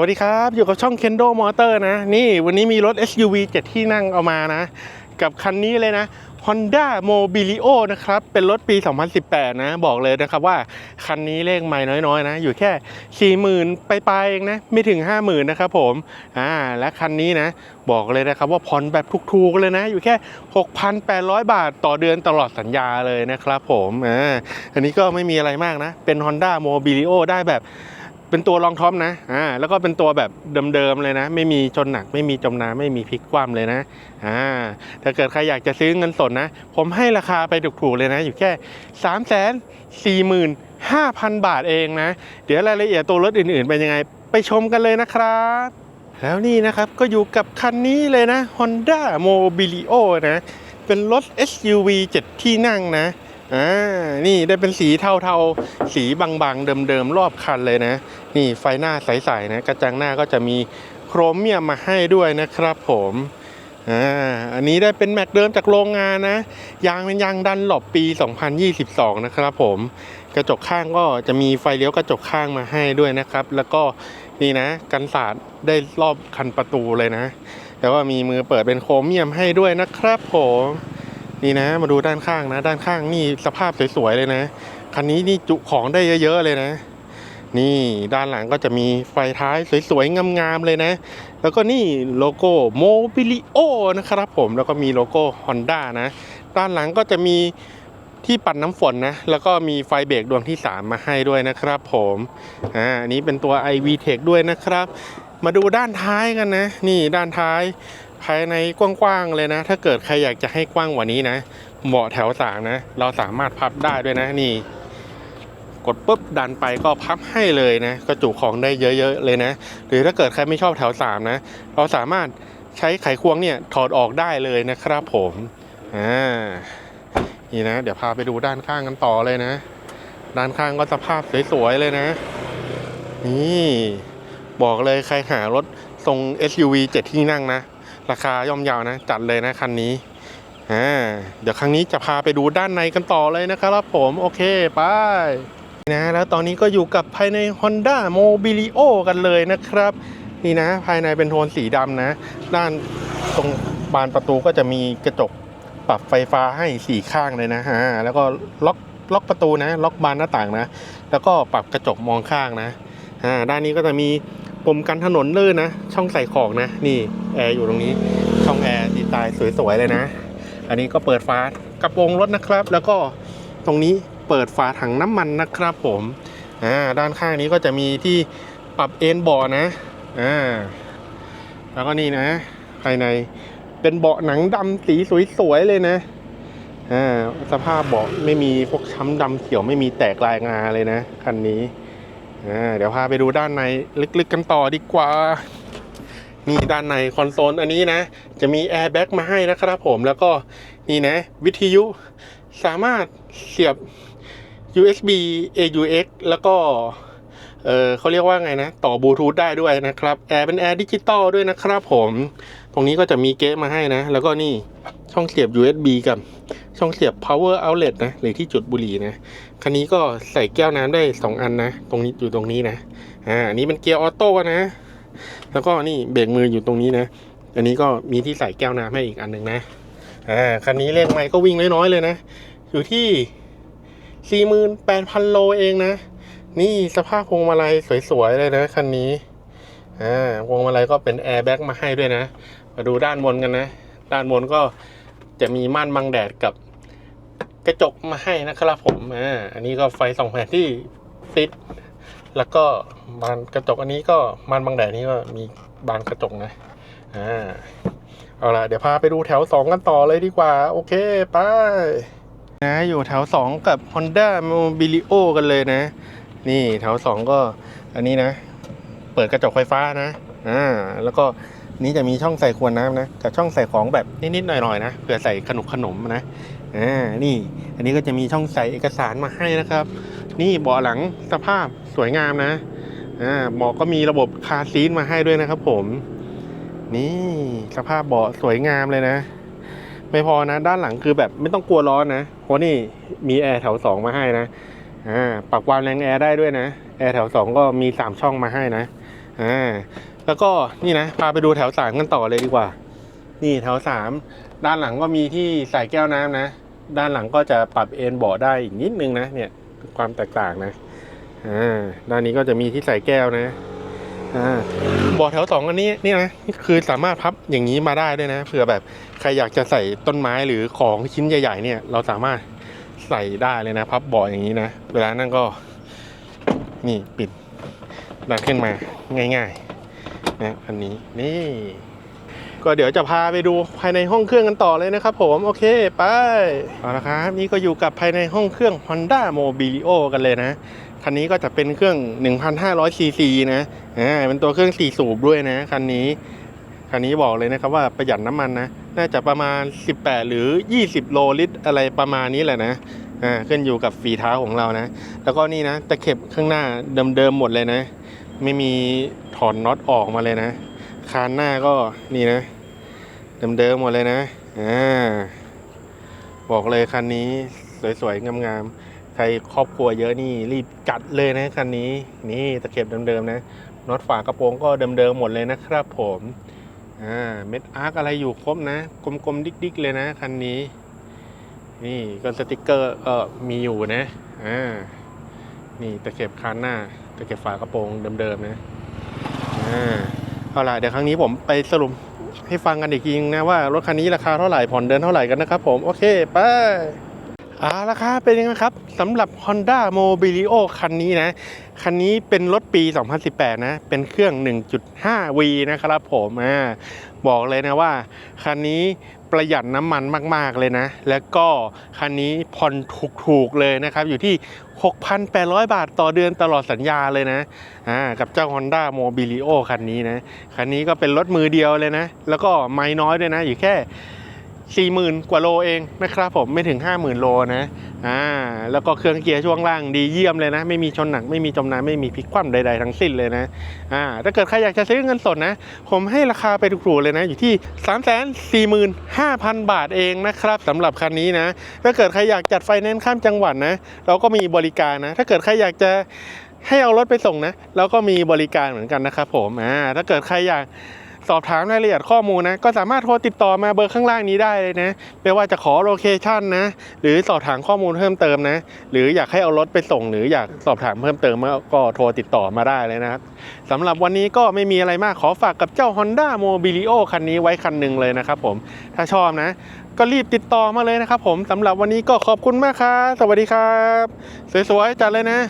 วัสดีครับ อยู่กับช่อง Kendo Motor นะ นี่วันนี้มีรถ SUV 7 ที่นั่งเอามานะ กับคันนี้เลยนะ Honda Mobilio นะครับ เป็นรถปี 2018 นะ บอกเลยนะครับว่า คันนี้เลขไม่น้อยๆ นะ อยู่แค่ 40,000 ไปลายเองนะ ไม่ถึง 50,000 นะครับผม อ่า และคันนี้นะ บอกเลยนะครับว่าผ่อนแบบถูกๆ เลยนะ อยู่แค่ 6,800 บาทต่อเดือนตลอดสัญญาเลยนะครับผม อ่า อันนี้ก็ไม่มีอะไรมากนะ เป็น Honda Mobilio ได้แบบ เป็นตัวรองท็อปนะอ่าแล้วก็เป็นตัวแบบเดิมๆเลยนะ ไม่มีชนหนัก ไม่มีจมน้ำไม่มีพลิกคว่ำเลยนะอ่าถ้าเกิดใครอยากจะซื้อเงินสดนะ ผมให้ราคาไปถูกๆเลยนะ อยู่แค่3 4 5 0 0 0บาทเองนะ เดี๋ยวรายละเอียดตัวรถอื่นๆเป็นยังไง ไปชมกันเลยนะครับแล้วนี่นะครับก็อยู่กับคันนี้เลยนะ Honda Mobilio นะ เป็นรถ SUV 7 ที่นั่งนะ อ่า นี่ได้เป็นสีเทาๆ สีบางๆ เดิมๆ รอบคันเลยนะ นี่ไฟหน้าใสๆนะ กระจังหน้าก็จะมีโครเมียมมาให้ด้วยนะครับผมอ่าอันนี้ได้เป็นแม็กเดิมจากโรงงานนะ ยางเป็นยางดันหลบปี 2022 นะครับผม กระจกข้างก็จะมีไฟเลี้ยวกระจกข้างมาให้ด้วยนะครับ แล้วก็นี่นะ กันสาดได้รอบคันประตูเลยนะ แล้วก็มีมือเปิดเป็นโครเมียมให้ด้วยนะครับผม นี่นะ มาดูด้านข้างนะ ด้านข้างนี่สภาพสวยๆเลยนะ คันนี้นี่จุของได้เยอะๆเลยนะ นี่ด้านหลังก็จะมีไฟท้ายสวยๆงามๆเลยนะ แล้วก็นี่โลโก้โมบิลิโอนะครับผมแล้วก็มีโลโก้ Honda นะ ด้านหลังก็จะมีที่ปัดน้ำฝนนะ แล้วก็มีไฟเบรกดวงที่ 3 มาให้ด้วยนะครับผมอ่าอันนี้เป็นตัว iVTEC ด้วยนะครับ มาดูด้านท้ายกันนะ นี่ด้านท้าย ภายในกว้างๆเลยนะ ถ้าเกิดใครอยากจะให้กว้างกว่านี้นะเบาะแถวสามนะ เราสามารถพับได้ด้วยนะนี่ กดปุ๊บดันไปก็พับให้เลยนะก็จุของได้เยอะๆเลยนะ หรือถ้าเกิดใครไม่ชอบแถวสามนะ เราสามารถใช้ไขควงเนี่ยถอดออกได้เลยนะครับผมอ่านี่นะ เดี๋ยวพาไปดูด้านข้างกันต่อเลยนะ ด้านข้างก็สภาพสวยๆเลยนะ นี่ บอกเลยใครหารถทรง SUV 7 ที่นั่งนะ ราคาย่อมเยาวนะ จัดเลยนะคันนี้อ่าเดี๋ยวครั้งนี้จะพาไปดูด้านในกันต่อเลยนะครับผมโอเคไปนะแล้วตอนนี้ก็อยู่กับภายใน Honda Mobilio กันเลยนะครับ นี่นะ ภายในเป็นโทนสีดำนะ ด้านตรงบานประตูก็จะมีกระจกปรับไฟฟ้าให้สี่ข้างเลยนะฮะแล้วก็ล็อกล็อกประตูนะ ล็อกบานหน้าต่างนะ แล้วก็ปรับกระจกมองข้างนะอ่าด้านนี้ก็จะมี ปุ่มกันถนนลื่นนะ ช่องใส่ของนะ นี่แอร์อยู่ตรงนี้ ช่องแอร์ดีไซน์สวยๆเลยนะ อันนี้ก็เปิดฝากระโปรงรถนะครับ แล้วก็ตรงนี้เปิดฝาถังน้ำมันนะครับ ผมอ่าด้านข้างนี้ก็จะมีที่ปรับเอนเบาะนะอ่าแล้วก็นี่นะ ภายในเป็นเบาะหนังดำสีสวยๆเลยนะอ่าสภาพเบาะไม่มีพวกช้ำดำเขียวไม่มีแตกลายงาเลยนะคันนี้ เดี๋ยวพาไปดูด้านในลึกๆกันต่อดีกว่า นี่ด้านในคอนโซลอันนี้นะ จะมีแอร์แบ็กมาให้นะครับผมแล้วก็นี่นะ วิทยุสามารถเสียบ USB AUX แล้วก็เออเขาเรียกว่าไงนะ ต่อบลูทูธได้ด้วยนะครับแอร์เป็นแอร์ดิจิตอลด้วยนะครับผม ตรงนี้ก็จะมีเกะมาให้นะ แล้วก็นี่ช่องเสียบ USB กับ ช่องเสียบ power outlet นะหรือที่จุดบุหรี่นะคันนี้ก็ใส่แก้วน้ำได้ 2 อันนะ ตรงนี้อยู่ตรงนี้นะอ่าอันนี้เป็นเกียร์ออโต้นะ แล้วก็นี่เบรกมืออยู่ตรงนี้นะ อันนี้ก็มีที่ใส่แก้วน้ำให้อีกอันหนึ่งนะอ่าคันนี้เลขไมค์ก็วิ่งน้อยๆเลยนะ อยู่ที่ 48,000 โลเองนะ นี่สภาพพวงมาลัยสวยๆเลยนะคันนี้อ่าพวงมาลัยก็เป็นแอร์แบ็กมาให้ด้วยนะ มาดูด้านบนกันนะ ด้านบนก็จะมีม่านบังแดดกับ กระจกมาให้นะครับผมอ่าอันนี้ก็ไฟสองแผงที่ฟิตแล้วก็บานกระจกอันนี้ก็ม่านบังแดดนี้ก็มีบานกระจกนะอ่าเอาล่ะเดี๋ยวพาไปดูแถว 2 กันต่อเลยดีกว่า โอเคไปนะอยู่แถว 2 กับ Honda Mobilio กันเลยนะ นี่แถว 2 ก็อันนี้นะ เปิดกระจกไฟฟ้านะอ่าแล้วก็นี่จะมีช่องใส่ขวดน้ำนะ กับช่องใส่ของแบบนิดๆหน่อยๆนะเผื่อใส่ขนมขนมนะ อ่านี่ อันนี้ก็จะมีช่องใส่เอกสารมาให้นะครับ นี่เบาะหลังสภาพสวยงามนะอ่าเบาะก็มีระบบคาร์ซีทมาให้ด้วยนะครับ ผม นี่สภาพเบาะสวยงามเลยนะ ไม่พอนะ ด้านหลังคือแบบไม่ต้องกลัวร้อนนะเพราะนี่มีแอร์แถวสองมาให้นะอ่าปรับความแรงแอร์ได้ด้วยนะแอร์แถวสองก็มีสามช่องมาให้นะอ่าแล้วก็นี่นะพาไปดูแถวสามกันต่อเลยดีกว่า นี่แถวสาม ด้านหลังก็มีที่ใส่แก้วน้ำนะ ด้านหลังก็จะปรับเอนเบาะได้อีกนิดนึงนะเนี่ยความแตกต่างนะอ่าด้านนี้ก็จะมีที่ใส่แก้วนะอ่าเบาะแถวสองอันนี้นี่นะคือสามารถพับอย่างนี้มาได้ด้วยนะเผื่อแบบใครอยากจะใส่ต้นไม้หรือของชิ้นใหญ่ ๆ เนี่ยเราสามารถใส่ได้เลยนะ พับเบาะอย่างนี้นะเวลานั่งก็นี่ปิดดันขึ้นมาง่ายๆนะอันนี้นี่ ก็เดี๋ยวจะพาไปดูภายในห้องเครื่องกันต่อเลยนะครับผมโอเคไปเอาละครับนี่ก็อยู่กับภายในห้องเครื่อง Honda Mobilio กันเลยนะคันนี้ก็จะเป็นเครื่อง 1,500 ซีซีนะอ่าเป็นตัวเครื่อง4สูบด้วยนะคันนี้คันนี้บอกเลยนะครับว่าประหยัดน้ำมันนะน่าจะประมาณ 18 หรือ 20 โลลิตรอะไรประมาณนี้แหละนะอ่าขึ้นอยู่กับฝีเท้าของเรานะ แล้วก็นี่นะตะเข็บข้างหน้าเดิมๆหมดเลยนะ ไม่มีถอนน็อตออกมาเลยนะคานหน้าก็นี่นะ เดิมๆหมดเลยนะอ่าบอกเลยคันนี้สวยๆงามๆใครครอบครัวเยอะนี่รีบจัดเลยนะคันนี้นี่ตะเข็บเดิมๆนะน็อตฝากระโปรงก็เดิมๆหมดเลยนะครับ ผมอ่าเม็ดอาร์คอะไรอยู่ครบนะกลมๆดิ๊กๆเลยนะคันนี้ นี่ก็สติกเกอร์เออมีอยู่นะอ่านี่ตะเข็บคานหน้าตะเข็บฝากระโปรงเดิมๆนะอ่าเอาล่ะเดี๋ยวครั้งนี้ผมไปสรุป ให้ฟังกันอีกทีนะว่ารถคันนี้ราคาเท่าไหร่ผ่อนเดือนเท่าไหร่กันนะครับผมโอเคไปเอาละครับเป็นยังไงครับสำหรับ Honda Mobilio คันนี้นะ คันนี้เป็นรถปี 2018 นะ เป็นเครื่อง 1.5V นะครับผมอ่าบอกเลยนะว่า คันนี้ ประหยัดน้ำมันมาก ๆ เลยนะ แล้วก็คันนี้ผ่อนถูก ๆ เลยนะครับ อยู่ที่ 6,800 บาทต่อเดือนตลอดสัญญาเลยนะอ่ากับเจ้า Honda Mobilio คันนี้นะ คันนี้ก็เป็นรถมือเดียวเลยนะ แล้วก็ไม่น้อยด้วยนะ อยู่แค่ 40,000 กว่าโลเองนะครับผมไม่ถึง 50,000 โลนะอ่าแล้วก็เครื่องเกียร์ช่วงล่างดีเยี่ยมเลยนะ ไม่มีชนหนักไม่มีจมน้ำไม่มีพลิกคว่ำใดๆทั้งสิ้นเลยนะอ่าถ้าเกิดใครอยากจะซื้อเงินสดนะ ผมให้ราคาไปถูกๆเลยนะ อยู่ที่ 345,000 บาทเองนะครับสำหรับคันนี้นะ ถ้าเกิดใครอยากจัดไฟแนนซ์ข้ามจังหวัดนะ เราก็มีบริการนะ ถ้าเกิดใครอยากจะให้เอารถไปส่งนะเราก็มีบริการเหมือนกันนะครับผมอ่าถ้าเกิดใครอยาก สอบถามรายละเอียดข้อมูลนะ ก็สามารถโทรติดต่อมาเบอร์ข้างล่างนี้ได้เลยนะไม่ว่าจะขอโลเคชันนะ หรือสอบถามข้อมูลเพิ่มเติมนะ หรืออยากให้เอารถไปส่ง หรืออยากสอบถามเพิ่มเติมก็โทรติดต่อมาได้เลยนะครับสำหรับวันนี้ก็ไม่มีอะไรมากขอฝากกับเจ้า Honda Mobilio คันนี้ไว้คันหนึ่งเลยนะครับผมถ้าชอบนะ ก็รีบติดต่อมาเลยนะครับผมสำหรับวันนี้ก็ขอบคุณมากครับสวัสดีครับ สวยๆจัดเลยนะ